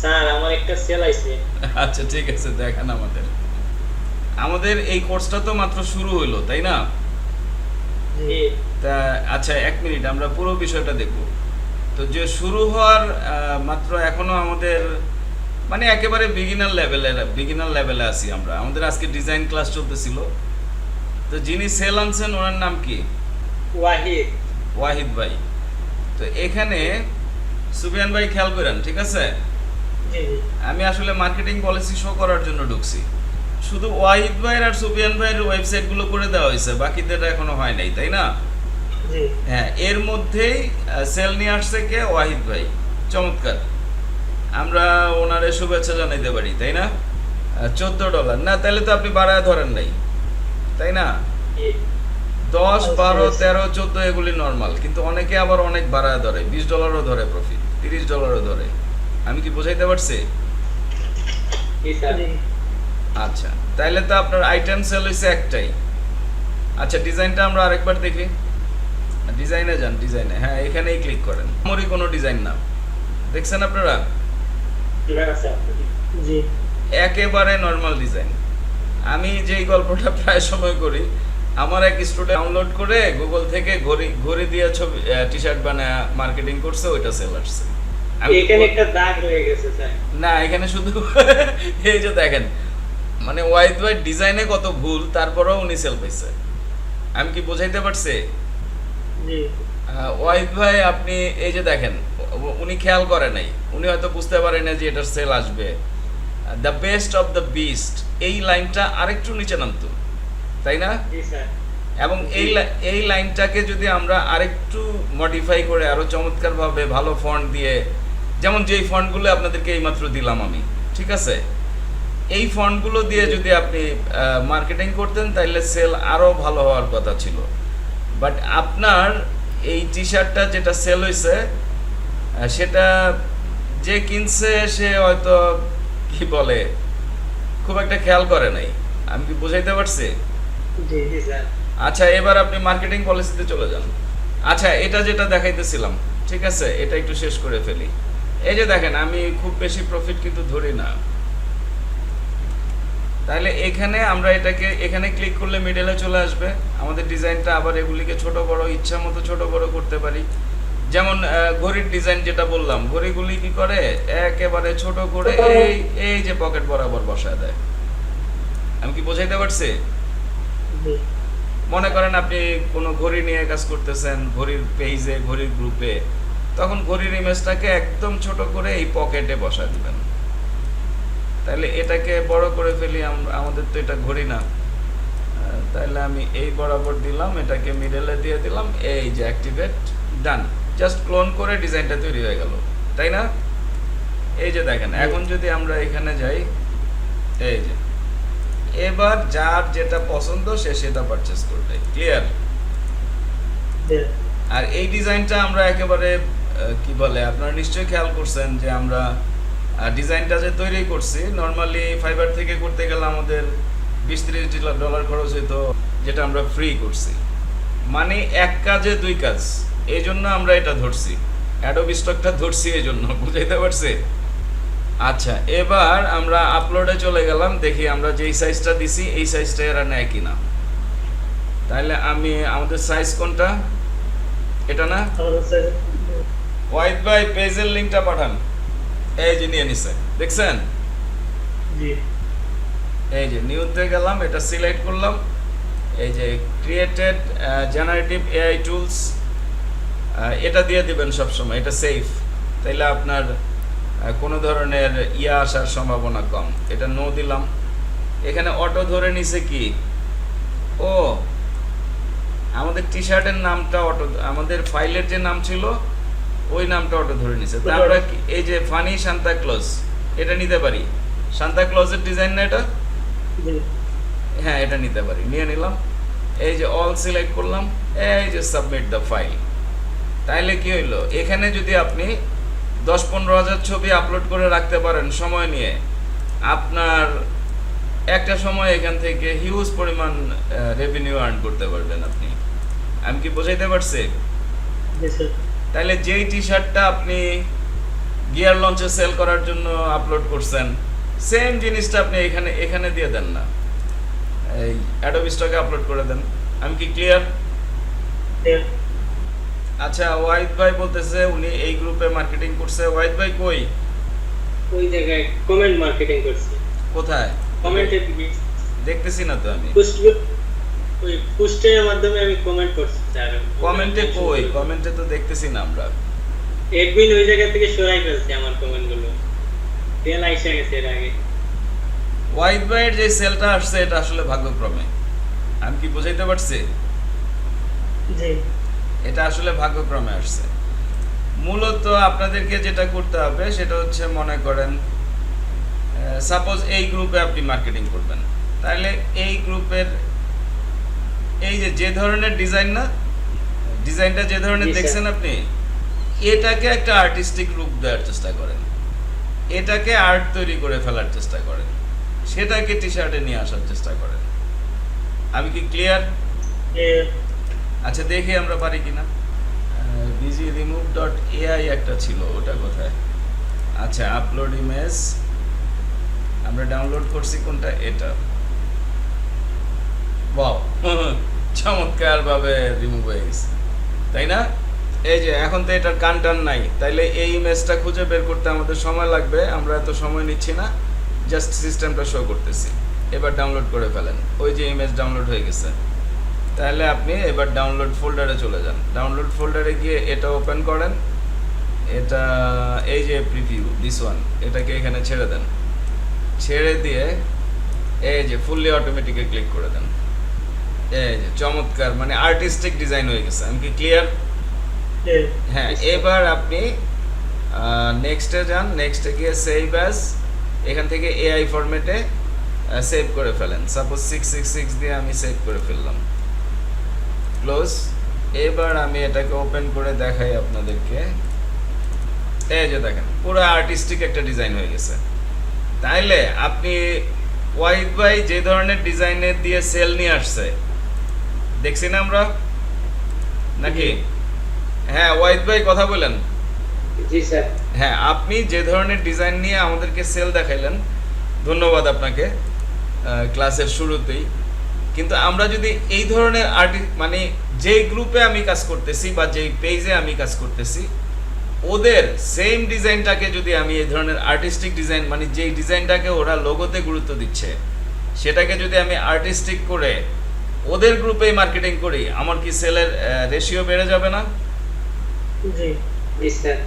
Sir আমার একটা sell আইছে। আচ্ছা ঠিক আছে দেখান আমাদের। আমাদের এই কোর্সটা তো মাত্র শুরু তাই না? তা আচ্ছা এক মিনিট আমরা পুরো বিষয়টা দেখব। তো যে শুরু হওয়ার মাত্র এখনও আমাদের মানে একেবারে বিগিনার লেভেলে বিগিনার লেভেলে আছি আমরা। আমাদের আজকে ডিজাইন ক্লাস চলতেছিল। তো যিনি সেল আনছেন ওনার নাম কি? ওয়াহিদ। ওয়াহিদ ভাই। তো এখানে সুবিয়ান ভাই খেয়াল করেন ঠিক আছে? আমি আসলে মার্কেটিং পলিসি শো করার জন্য ঢুকছি। শুধু ওয়াহিদ ভাইয়ের আর সুবিয়ান ভাইয়ের ওয়েবসাইটগুলো করে দেওয়া হয়েছে বাকিদের এখনও হয় নাই তাই না? হ্যাঁ এর মধ্যেই সেল নিয়ে আসছে কে? ওয়াহিদ ভাই। চমৎকার। আমরা ওনারে শুভেচ্ছা জানাইতে পারি তাই না? চোদ্দ ডলার না তাহলে তো আপনি বাড়ায় ধরেন নাই তাই না? দশ বারো তেরো চোদ্দ এগুলি নর্মাল কিন্তু অনেকে আবার অনেক বাড়ায় ধরে বিশ ডলারও ধরে প্রফিট তিরিশ ডলারও ধরে। আমি কি বোঝাইতে পারছি? আচ্ছা তাইলে তো আপনার আইটেম সেল হয়েছে একটাই। আচ্ছা ডিজাইনটা আমরা আরেকবার দেখি। ডিজাইনে যান ডিজাইনে। হ্যাঁ এখানেই ক্লিক করেন। আমারই কোনো ডিজাইন না। দেখছেন আপনারা? একেবারে নর্মাল ডিজাইন আমি যেই গল্পটা প্রায় সময় করি আমার এক স্টুডেন্ট ডাউনলোড করে গুগল থেকে ঘড়ি ঘড়ি দিয়ে ছবি টি শার্ট বানায় মার্কেটিং করছে ওইটা সেল আসছে। এখানে একটা দাগ গেছে না এখানে শুধু এই যে দেখেন মানে ডিজাইনে কত ভুল তারপরেও উনি সেল পাইছে। আমি কি বোঝাইতে পারছি? জি। ওয়াহিদ ভাই আপনি এই যে দেখেন উনি খেয়াল করে নাই। উনি হয়তো বুঝতে পারে না যে এটার সেল আসবে। The best of the beast এই লাইনটা আরেকটু নিচে নামতো তাই না? এবং এই এই লাইনটাকে যদি আমরা আরেকটু মডিফাই করে আরও চমৎকারভাবে ভালো ফন্ট দিয়ে যেমন যেই ফন্টগুলো আপনাদেরকে এইমাত্র দিলাম আমি ঠিক আছে? এই ফন্টগুলো দিয়ে যদি আপনি মার্কেটিং করতেন তাহলে সেল আরও ভালো হওয়ার কথা ছিল। বাট আপনার এই টি শার্টটা যেটা সেল হয়েছে সেটা যে কিনছে সে হয়তো কি বলে খুব একটা খেয়াল করে নাই। আমি কি বুঝাইতে পারছি? আচ্ছা এবার আপনি মার্কেটিং পলিসিতে চলে যান। আচ্ছা এটা যেটা দেখাইতেছিলাম ঠিক আছে? এটা একটু শেষ করে ফেলি। এই যে দেখেন আমি খুব বেশি প্রফিট কিন্তু ধরি না। তাহলে এখানে আমরা এটাকে এখানে ক্লিক করলে মিডলে চলে আসবে। আমাদের ডিজাইনটা আবার এগুলিকে ছোট বড় ইচ্ছা মতো ছোট বড় করতে পারি। যেমন ঘড়ির ডিজাইন যেটা বললাম ঘড়িগুলি কি করে? একেবারে ছোট করে এই এই যে পকেট বরাবর বসায় দেয়। আমি কি বোঝাইতে পারছি? মনে করেন আপনি কোনো ঘড়ি নিয়ে কাজ করতেছেন ঘড়ির পেজে ঘড়ির গ্রুপে তখন ঘড়ির ইমেজটাকে একদম ছোট করে এই পকেটে বসা দিবেন। তাহলে এটাকে বড় করে ফেলি আম- আমাদের তো এটা ঘড়ি না। তাহলে আমি এই বরাবর দিলাম এটাকে মিডলে দিয়ে দিলাম এই যে অ্যাক্টিভেট ডান জাস্ট ক্লোন করে ডিজাইনটা তৈরি হয়ে গেল তাই না? এই যে দেখেন এখন যদি আমরা এখানে যাই এই যে। এবার যার যেটা পছন্দ সে সেটা পারচেস করবে ক্লিয়ার আর এই ডিজাইনটা আমরা একেবারে কি বলে, আপনারা নিশ্চয়ই খেয়াল করছেন যে আমরা ডিজাইনটা যে তৈরি করছি নর্মালি ফাইবার থেকে করতে গেলে আমাদের বিশ ত্রিশ ডলার খরচ হইতো, যেটা আমরা ফ্রি করছি। মানে এক কাজে দুই কাজ। এই জন্য আমরা এটা ধরছি। অ্যাডোব স্টকটা ধরছি এই জন্য বুঝাইতে পারছি? আচ্ছা এবার আমরা আপলোডে চলে গেলাম, দেখি আমরা যেই সাইজটা দিছি, এই সাইজটা এরা নেয় কিনা। তাহলে আমি, আমাদের সাইজ কোনটা? এটা না? ওয়াইড বাই পেজের লিংকটা পাঠান। এই যে নিয়ে নিছে। দেখছেন? জি। এই যে নিউতে গেলাম এটা সিলেক্ট করলাম। এই যে ক্রিয়েটেড জেনারেটিভ এআই টুলস এটা দিয়ে দিবেন সব সময় এটা সেফ তাইলে আপনার কোনো ধরনের ইয়া আসার সম্ভাবনা কম। এটা নো দিলাম। এখানে অটো ধরে নিছে কি? ও আমাদের টি শার্টের নামটা অটো আমাদের ফাইলের যে নাম ছিল ওই নামটা অটো ধরে নিছে। তা আমরা এই যে ফানি সান্তা ক্লজ এটা নিতে পারি? সান্তা ক্লজের ডিজাইন না এটা? হ্যাঁ এটা নিতে পারি। নিয়ে নিলাম। এই যে অল সিলেক্ট করলাম এই যে সাবমিট দ্য ফাইল তাইলে কি হইল? এখানে যদি আপনি দশ পনেরো হাজার ছবি আপলোড করে রাখতে পারেন সময় নিয়ে আপনার একটা সময় এখান থেকে হিউজ পরিমাণ রেভিনিউ আর্ন করতে পারবেন আপনি। আমি কি বোঝাইতে পারছি? তাহলে যেই টি শার্টটা আপনি গিয়ার লঞ্চে সেল করার জন্য আপলোড করছেন সেম জিনিসটা আপনি এখানে এখানে দিয়ে দেন না। এই অ্যাডোবি স্টকে আপলোড করে দেন। আমি কি ক্লিয়ার আচ্ছা ওয়াহিদ ভাই বলতেছে উনি এই গ্রুপে মার্কেটিং করছে। ওয়াহিদ ভাই কই? ওই জায়গায় কমেন্ট মার্কেটিং করছি। কোথায়? কমেন্টের দিকে দেখতেছি না তো আমি। ওই পোস্টের মাধ্যমে আমি কমেন্ট করছি স্যার। কমেন্টে কই? কমেন্টে তো দেখতেছি না আমরা। এডমিন ওই জায়গা থেকে সরাই ফেলছে আমার কমেন্টগুলো তেল আইসা গেছে এর আগে। ওয়াহিদ ভাইয়ের যে সেলটা আসছে এটা আসলে ভাগ্যক্রমে। আমি কি বুঝাইতে পারছি? জি। এটা আসলে ভাগ্যক্রমে আসছে। মূলত আপনাদেরকে যেটা করতে হবে সেটা হচ্ছে মনে করেন সাপোজ এই গ্রুপে আপনি মার্কেটিং করবেন। তাহলে এই গ্রুপের এই যে যে ধরনের ডিজাইন না ডিজাইনটা যে ধরনের দেখছেন আপনি এটাকে একটা আর্টিস্টিক রূপ দেওয়ার চেষ্টা করেন। এটাকে আর্ট তৈরি করে ফেলার চেষ্টা করেন। সেটাকে টি শার্টে নিয়ে আসার চেষ্টা করেন। আমি কি ক্লিয়ার আচ্ছা দেখি আমরা পারি কিনা। বিজি রিমুভ ডট এআই একটা ছিল ওটা কোথায়? আচ্ছা আপলোড ইমেজ আমরা ডাউনলোড করছি কোনটা? এটা। বাও চমৎকার ভাবে রিমুভ হয়ে গেছে। তাই না? এই যে, এখন তো এটার কান টান নাই। তাইলে এই ইমেজটা খুঁজে বের করতে আমাদের সময় লাগবে। আমরা এত সময় নিচ্ছি না। জাস্ট সিস্টেমটা শো করতেছি। এবার ডাউনলোড করে ফেলেন। ওই যে ইমেজ ডাউনলোড হয়ে গেছে। তাহলে আপনি এবার ডাউনলোড ফোল্ডারে চলে যান। ডাউনলোড ফোল্ডারে গিয়ে এটা ওপেন করেন। এটা, এই যে প্রিভিউ দিস ওয়ান এটাকে এখানে ছেড়ে দেন। ছেড়ে দিয়ে এই যে ফুললি অটোমেটিকে ক্লিক করে দেন। চমৎকার মানে আর্টিস্টিক ডিজাইন হয়ে গেছে। আমি কি ক্লিয়ার হ্যাঁ এবার আপনি নেক্সটে যান নেক্সটে গিয়ে সেভ অ্যাজ এখান থেকে এআই ফরম্যাটে সেভ করে ফেলেন। সাপোজ সিক্স সিক্স সিক্স দিয়ে আমি সেভ করে ফেললাম। ক্লোজ এবার আমি এটাকে ওপেন করে দেখাই আপনাদেরকে। এই যে দেখেন পুরো আর্টিস্টিক একটা ডিজাইন হয়ে গেছে। তাইলে আপনি ওয়াহিদ ভাই যে ধরনের ডিজাইনের দিয়ে সেল নিয়ে আসছে দেখছি না আমরা? নাকি? হ্যাঁ ওয়াহিদ ভাই কথা বলেন। জি স্যার। হ্যাঁ আপনি যে ধরনের ডিজাইন নিয়ে আমাদেরকে সেল দেখাইলেন ধন্যবাদ আপনাকে ক্লাসের শুরুতেই। কিন্তু আমরা যদি এই ধরনের আর্টি মানে যেই গ্রুপে আমি কাজ করতেছি বা যেই পেজে আমি কাজ করতেছি ওদের সেম ডিজাইনটাকে যদি আমি এই ধরনের আর্টিস্টিক ডিজাইন মানে যেই ডিজাইনটাকে ওরা লোগোতে গুরুত্ব দিচ্ছে সেটাকে যদি আমি আর্টিস্টিক করে ওদের গ্রুপে মার্কেটিং করি। আমার কি সেলের রেশিও বেড়ে যাবে না? জি জি স্যার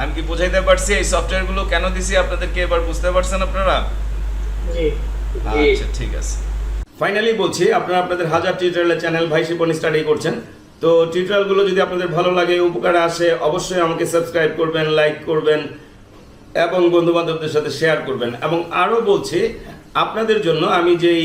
আমি কি বুঝাইতে পারছি এই সফটওয়্যারগুলো কেন দিছি আপনাদেরকে এবার বুঝতে পারছেন আপনারা? আচ্ছা ঠিক আছে। ফাইনালি বলছি আপনারা আপনাদের হাজার টিউটোরিয়ালের চ্যানেল ভাই শিপন স্টাডি করছেন। তো টিউটোরিয়ালগুলো যদি আপনাদের ভালো লাগে উপকারে আসে অবশ্যই আমাকে সাবস্ক্রাইব করবেন লাইক করবেন এবং বন্ধু বান্ধবদের সাথে শেয়ার করবেন। এবং আরও বলছি আপনাদের জন্য আমি যেই